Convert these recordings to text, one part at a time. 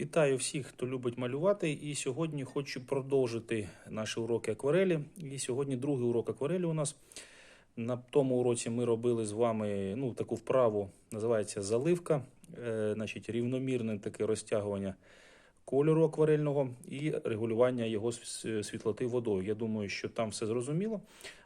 Вітаю всіх, хто любить малювати. І сьогодні хочу продовжити наші уроки акварелі. І сьогодні другий урок акварелі у нас. На тому уроці ми робили з вами ну, таку вправу, називається заливка, е, значить, рівномірне таке розтягування кольору акварельного і регулювання його світлоти водою. Я думаю, що там все зрозуміло.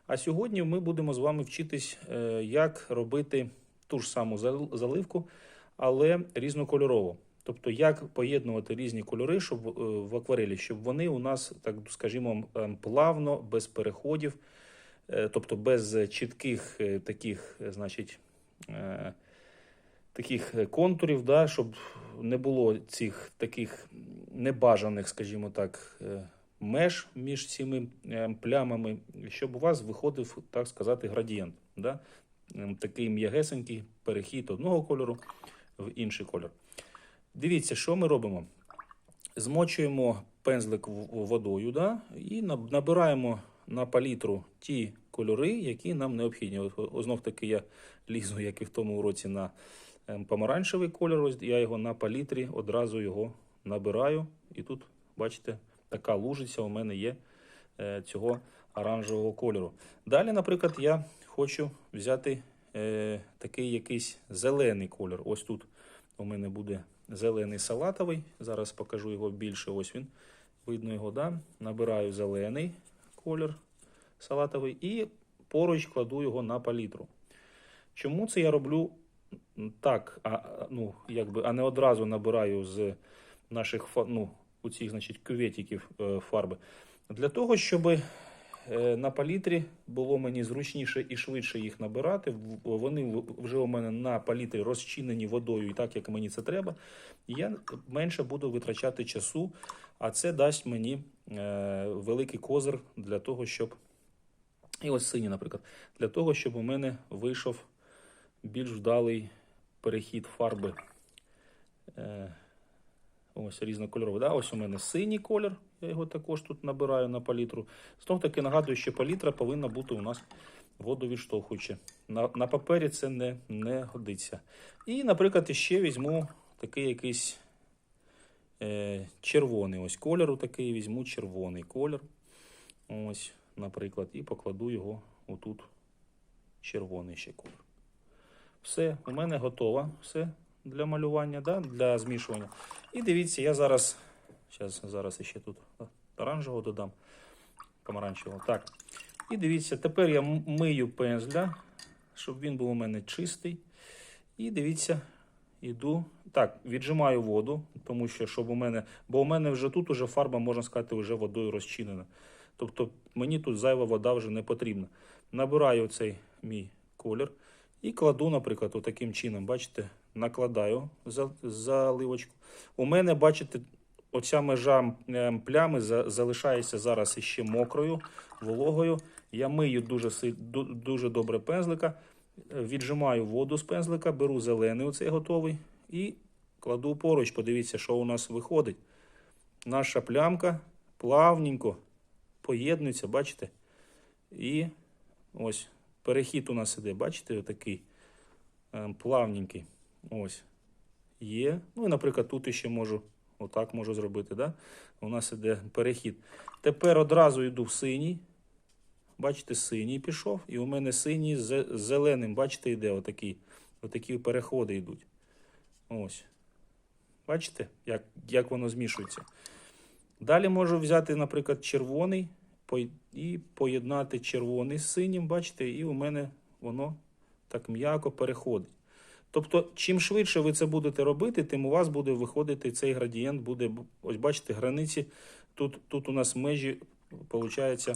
А сьогодні ми будемо з вами вчитись, е, як робити ту ж саму заливку, але різнокольорово. Тобто, як поєднувати різні кольори, щоб е, в акварелі, щоб вони у нас, так скажімо, ем, плавно, без переходів, е, тобто без чітких е, таких, значить, таких контурів, да, щоб не було цих таких небажаних, скажімо так, меж між цими плямами, щоб у вас виходив, так сказати, градієнт. Да? Ем, Такий м'ягесенький перехід одного кольору в інший кольор. Дивіться, що ми робимо. Змочуємо пензлик водою да? і набираємо на палітру ті кольори, які нам необхідні. От, знов таки я лізу, як і в тому уроці, на ем, помаранчевий кольор. Ось я його на палітрі одразу його набираю. І тут, бачите, така лужиця у мене є е, цього оранжевого кольору. Далі, наприклад, я хочу взяти е, такий якийсь зелений кольор. Ось тут у мене буде зелений салатовий. Зараз покажу його більше. Ось він. Видно його, да? Набираю зелений колір салатовий і поруч кладу його на палітру. Чому це я роблю так, а, ну, якби, а не одразу набираю з наших ну, у цих, значить, кюветиків е, фарби? Для того, щоб на палітрі було мені зручніше і швидше їх набирати. Вони вже у мене на палітрі розчинені водою, і так як мені це треба. Я менше буду витрачати часу, а це дасть мені е, великий козир для того, щоб. І ось синій, наприклад, для того, щоб у мене вийшов більш вдалий перехід фарби. Ось різнокольоровий. Да? Ось у мене синій колір, я його також тут набираю на палітру. Знов таки нагадую, що палітра повинна бути у нас водовідштовхуюча. На, на папері це не, не годиться. І, наприклад, ще візьму такий якийсь е, червоний ось кольору такий, візьму червоний колір. Ось, наприклад, і покладу його отут червоний ще колір. Все, у мене готово все для малювання, да? для змішування. І дивіться, я зараз, зараз, зараз ще тут оранжевого додам, помаранчевого. Так. І дивіться, тепер я мию пензля, щоб він був у мене чистий. І дивіться, іду. Так, віджимаю воду, тому що щоб у мене, бо у мене вже тут уже фарба, можна сказати, вже водою розчинена. Тобто мені тут зайва вода вже не потрібна. Набираю цей мій колір і кладу, наприклад, отаким чином, бачите, накладаю заливочку. У мене, бачите, оця межа е, плями залишається зараз іще мокрою, вологою. Я мию дуже, дуже добре пензлика, віджимаю воду з пензлика, беру зелений, оцей готовий, і кладу поруч. Подивіться, що у нас виходить. Наша плямка плавненько поєднується, бачите? І ось перехід у нас іде, бачите, отакий ем, плавненький. Ось. Є. Ну і, наприклад, тут ще можу, отак можу зробити. Да? У нас іде перехід. Тепер одразу йду в синій. Бачите, синій пішов, і у мене синій з зеленим, бачите, йде отакий. Отакі переходи йдуть. Ось. Бачите, як, як воно змішується. Далі можу взяти, наприклад, червоний і поєднати червоний з синім, бачите, і у мене воно так м'яко переходить. Тобто, чим швидше ви це будете робити, тим у вас буде виходити цей градієнт, буде, ось бачите, границі. Тут, тут у нас межі, виходить,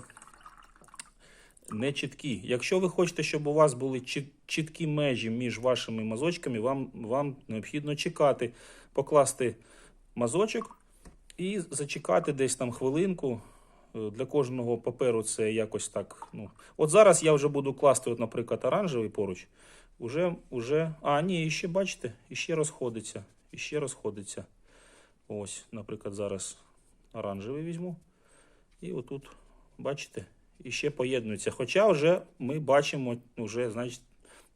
не чіткі. Якщо ви хочете, щоб у вас були чіткі межі між вашими мазочками, вам, вам необхідно чекати, покласти мазочок і зачекати десь там хвилинку. Е, Для кожного паперу це якось так. Ну. От зараз я вже буду класти, от, наприклад, оранжевий поруч. Уже, уже... А, ні, іще бачите, іще розходиться. Іще розходиться. Ось, наприклад, зараз оранжевий візьму. І отут, бачите, іще поєднується. Хоча вже ми бачимо, вже, значить,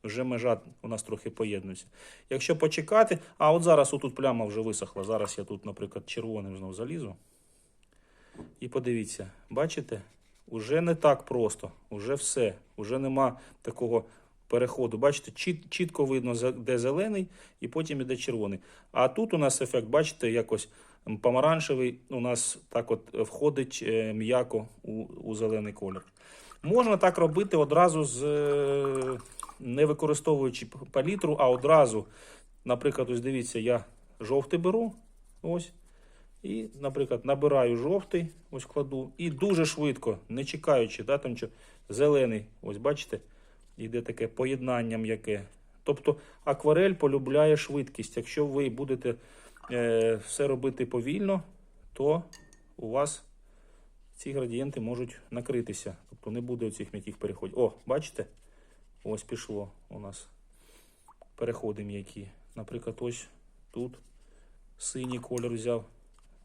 вже межа у нас трохи поєднується. Якщо почекати, а от зараз отут пляма вже висохла. Зараз я тут, наприклад, червоним знов залізу. І подивіться, бачите? Уже не так просто, уже все, уже нема такого переходу. Бачите, чіт, чітко видно, де зелений, і потім іде червоний. А тут у нас ефект, бачите, якось помаранчевий у нас так от входить е, м'яко у, у зелений колір. Можна так робити одразу з е, не використовуючи палітру, а одразу, наприклад, ось дивіться, я жовтий беру. Ось. І, наприклад, набираю жовтий, ось кладу, і дуже швидко, не чекаючи, да, там, що, зелений, ось бачите, йде таке поєднання м'яке. Тобто акварель полюбляє швидкість. Якщо ви будете е, все робити повільно, то у вас ці градієнти можуть накритися. Тобто не буде оцих м'яких переходів. О, бачите? Ось пішло у нас переходи м'які. Наприклад, ось тут синій колір взяв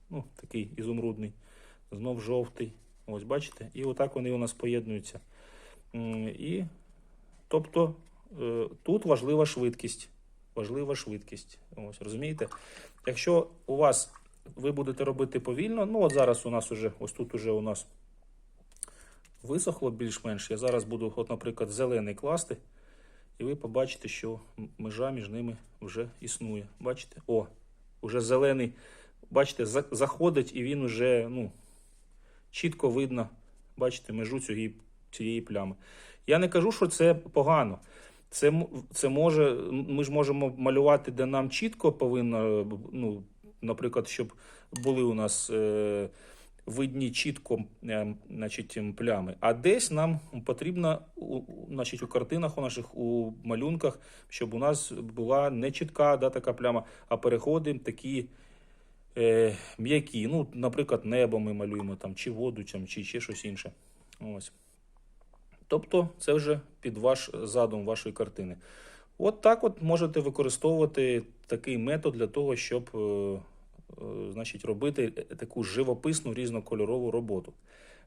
ну, такий ізумрудний, знов жовтий. Ось бачите? І отак вони у нас поєднуються. І, тобто, е, тут важлива швидкість. Важлива швидкість. Ось, розумієте? Якщо у вас ви будете робити повільно, ну от зараз у нас уже, ось тут уже у нас висохло більш-менш. Я зараз буду, от, наприклад, зелений класти, і ви побачите, що межа між ними вже існує. Бачите? О, уже зелений бачите, за- заходить і він уже ну, чітко видно, бачите, межу цієї, цієї плями. Я не кажу, що це погано. Це, це може, ми ж можемо малювати, де нам чітко повинно, ну, наприклад, щоб були у нас е, видні чітко е, значить, плями. А десь нам потрібно у- значить, у картинах у наших, у малюнках, щоб у нас була не чітка да, така пляма, а переходи такі е, м'які. Ну, наприклад, небо ми малюємо там, чи воду, там, чи ще щось інше. Ось. Тобто, це вже під ваш задум вашої картини. От так от можете використовувати такий метод для того, щоб е, е, значить, робити таку живописну різнокольорову роботу.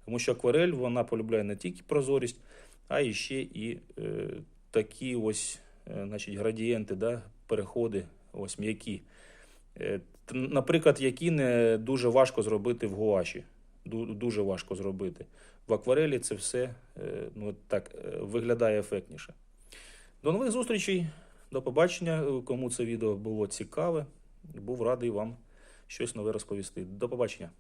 Тому що акварель вона полюбляє не тільки прозорість, а і ще і е, такі ось е, значить, градієнти, да, переходи, ось м'які. Е, Наприклад, які не дуже важко зробити в гуаші. Дуже важко зробити. В акварелі це все е, ну, так, е, виглядає ефектніше. До нових зустрічей, до побачення. Е, Кому це відео було цікаве, був радий вам щось нове розповісти. До побачення.